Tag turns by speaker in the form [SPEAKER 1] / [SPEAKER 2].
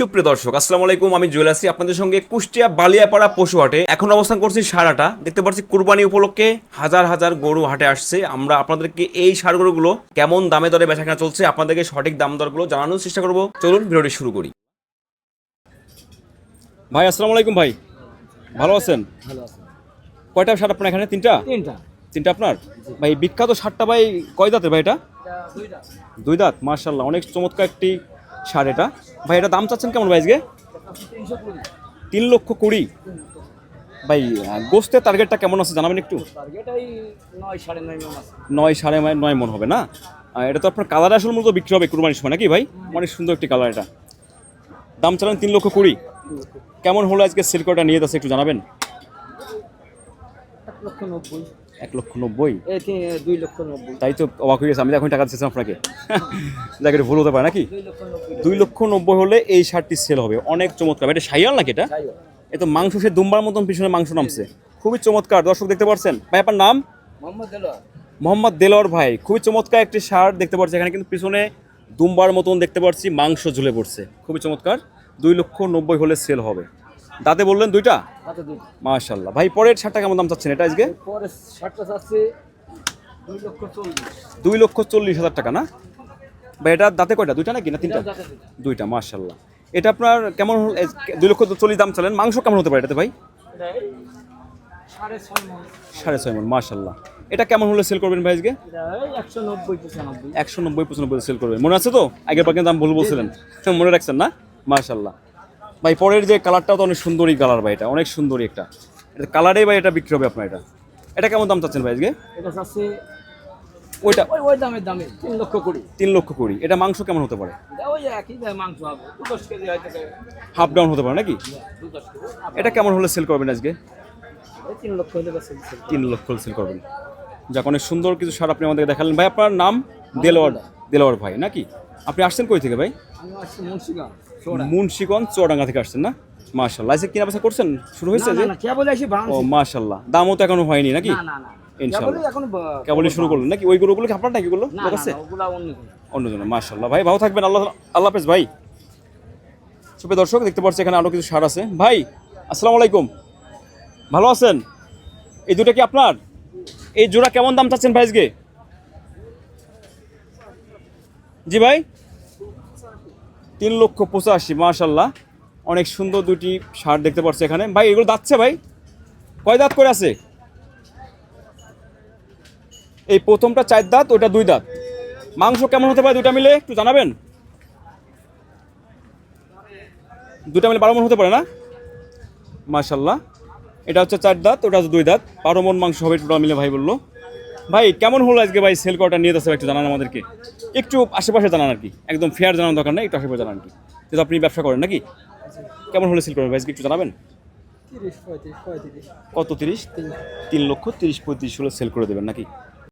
[SPEAKER 1] সুপ্রিয় দর্শক আসসালামু আলাইকুম। আমি জুয়েল আসি আপনাদের সঙ্গে কুষ্টিয়া বালিয়াপাড়া পশু হাটে। এখন অবস্থান করছি সারাটা। দেখতে পাচ্ছি কুরবানি উপলক্ষে হাজার হাজার গরু হাটে আসছে। আমরা আপনাদেরকে এই সার গরুগুলো কেমন দামে দরে বেচা কেনা চলছে আপনাদেরকে সঠিক দাম দরগুলো জানানোর চেষ্টা করব। চলুন ভিডিওটি শুরু করি। ভাই আসসালামু আলাইকুম ভাই। ভালো আছেন?
[SPEAKER 2] ভালো
[SPEAKER 1] কয়টা সার আপনার এখানে? তিনটা?
[SPEAKER 2] তিনটা।
[SPEAKER 1] তিনটা আপনার? ভাই বিখ্যাত সারটা ভাই কয় দাঁতের ভাই এটা? দুই দাঁত মার্শাল্লাহ অনেক চমৎকার একটি সার এটা। ভাই, এটা দাম চাচ্ছেন কেমন ভাই আজকে? তিন লক্ষ কুড়ি। ভাই গোস্তের টার্গেটটা কেমন আছে জানাবেন একটু?
[SPEAKER 2] নয় সাড়ে নয় মন
[SPEAKER 1] মন হবে না? এটা তো আপনার কালার আসল মূলত বিক্রি হবে কুরবানির সময় নাকি ভাই? অনেক সুন্দর একটি কালার এটা। দাম চালান তিন লক্ষ কুড়ি। কেমন হলো আজকে সিল্কটা নিয়ে যাচ্ছে একটু জানাবেন?
[SPEAKER 2] লক্ষ নব্বই।
[SPEAKER 1] এক লক্ষ নব্বই?
[SPEAKER 2] দুই লক্ষ নব্বই।
[SPEAKER 1] তাই তো অবাক হয়ে গেছে আমি এখন টাকা দিচ্ছিলাম আপনাকে। যাকে ভুল হতে পারে নাকি?
[SPEAKER 2] দুই লক্ষ নব্বই
[SPEAKER 1] হলে এই শার্টটি সেল হবে। অনেক চমৎকার। এটা সাইয়াল নাকি এটা?
[SPEAKER 2] যাই হোক।
[SPEAKER 1] এ তো মাংস সে দুম্বার মতন পিছনে মাংস নামছে। খুবই চমৎকার। দর্শক দেখতে পাচ্ছেন ভাই আপনার নাম?
[SPEAKER 2] মোহাম্মদ দেলোয়ার।
[SPEAKER 1] মোহাম্মদ দেলোয়ার ভাই খুবই চমৎকার একটি শার্ট দেখতে পাচ্ছি এখানে কিন্তু পিছনে দুম্বার মতন দেখতে পাচ্ছি মাংস ঝুলে পড়ছে। খুবই চমৎকার। দুই লক্ষ নব্বই হলে সেল হবে। দাঁতে বললেন দুইটা? মাশাল্লাহ ভাই পরের শার্টটা কেমন দাম চাচ্ছেন এটা আজকে?
[SPEAKER 2] দুই লক্ষ চল্লিশ।
[SPEAKER 1] হাজার টাকা না? ভাই এটা দাঁতে কয়টা? দুইটা নাকি না তিনটা?
[SPEAKER 2] দুইটা।
[SPEAKER 1] মাশাল্লাহ এটা আপনার কেমন হল- দুই লক্ষ চল্লিশ দাম চালেন। মাংস কেমন হতে পারে এটাতে ভাই?
[SPEAKER 2] সাড়ে ছয় মন।
[SPEAKER 1] মাশাল্লাহ এটা কেমন হলে সেল করবেন ভাই আজকে?
[SPEAKER 2] একশো নব্বই পঁচানব্বই।
[SPEAKER 1] সেল করবেন। মনে আছে তো? আগের কিন্তু দাম ভুল বলছিলেন। মনে রাখছেন না? মাশাল্লাহ ভাই পরের যে কালারটাও তো অনেক সুন্দরই কালার ভাই এটা অনেক সুন্দরই একটা। এটা কালারেই ভাই এটা বিক্রি হবে আপনার এটা। এটা কেমন দাম চাচ্ছেন ভাই আজকে?
[SPEAKER 2] এটা আছে
[SPEAKER 1] ওইটা
[SPEAKER 2] ওই ওই দামের দামে তিন লক্ষ কুড়ি।
[SPEAKER 1] তিন লক্ষ কুড়ি। এটা মাংস কেমন হতে পারে?
[SPEAKER 2] ওই একই মাংস হবে দশ কেজি
[SPEAKER 1] হাফ ডাউন হতে পারে নাকি?
[SPEAKER 2] কেজি
[SPEAKER 1] এটা কেমন হলে সেল করবেন আজকে?
[SPEAKER 2] তিন লক্ষ হলে।
[SPEAKER 1] তিন লক্ষ সেল করবেন। যাক অনেক সুন্দর কিছু সার আপনি আমাদেরকে দেখালেন। ভাই আপনার নাম দেলোয়ার। দেলোয়ার ভাই নাকি? আপনি আসছেন কই থেকে ভাই?
[SPEAKER 2] মুন্সিগঞ্জ?
[SPEAKER 1] চুয়াডাঙ্গা থেকে আসছেন না? মাশাল্লাহ আজকে কিনা বেচা করছেন? শুরু হয়েছে যে?
[SPEAKER 2] এসে
[SPEAKER 1] ও
[SPEAKER 2] ভাঙছি।
[SPEAKER 1] মাশাল্লাহ দামও তো এখনও হয়নি নাকি?
[SPEAKER 2] না, না, না। কেবলই এখন ব-
[SPEAKER 1] কেবলই শুরু করলেন নাকি? ওই গরুগুলো কি আপনার নাকি গুলো লোক আছে?
[SPEAKER 2] না, ওগুলা অন্য কোনো।
[SPEAKER 1] অন্যজন মাশাল্লাহ ভাই ভালো থাকবেন। আল্লাহ আল্লাহ হাফেজ ভাই। সুপ্রিয় দর্শক দেখতে পাচ্ছি এখানে আরও কিছু সার আছে। ভাই আসসালামু আলাইকুম। ভালো আছেন? এই দুটো কি আপনার? এই জোড়া কেমন দাম চাচ্ছেন ভাই আজকে? জি ভাই। তিন লক্ষ পঁচাশি মাশাল্লাহ অনেক সুন্দর দুটি সার দেখতে পাচ্ছি এখানে। ভাই, এগুলো দাচ্ছে ভাই? কয় দাঁত করে আছে? এই প্রথমটা চার দাঁত, ওটা দুই দাঁত। মাংস কেমন হতে পারে দুটা মিলে, একটু জানাবেন? দুটা মিলে বারো মন হতে পারে না? মাশাল্লাহ এটা হচ্ছে চার দাঁত, ওটা হচ্ছে দুই দাঁত। বারো মন মাংস হবে টোটাল মিলে ভাই বলল। ভাই, কেমন হলো আজকে ভাই সেল করাটা নিয়ে যাচ্ছে একটু জানান আমাদেরকে। একটু আশেপাশে জানান আর কি। একদম ফেয়ার জানানোর দরকার নেই একটু আশেপাশে জানান আর কি। যেহেতু আপনি ব্যবসা করেন নাকি? কেমন হলে সেল করবেন ভাই? একটু জানাবেন? কত তিরিশ? তিন। লক্ষ তিরিশ পঁয়ত্রিশ হলে সেল করে দেবেন নাকি?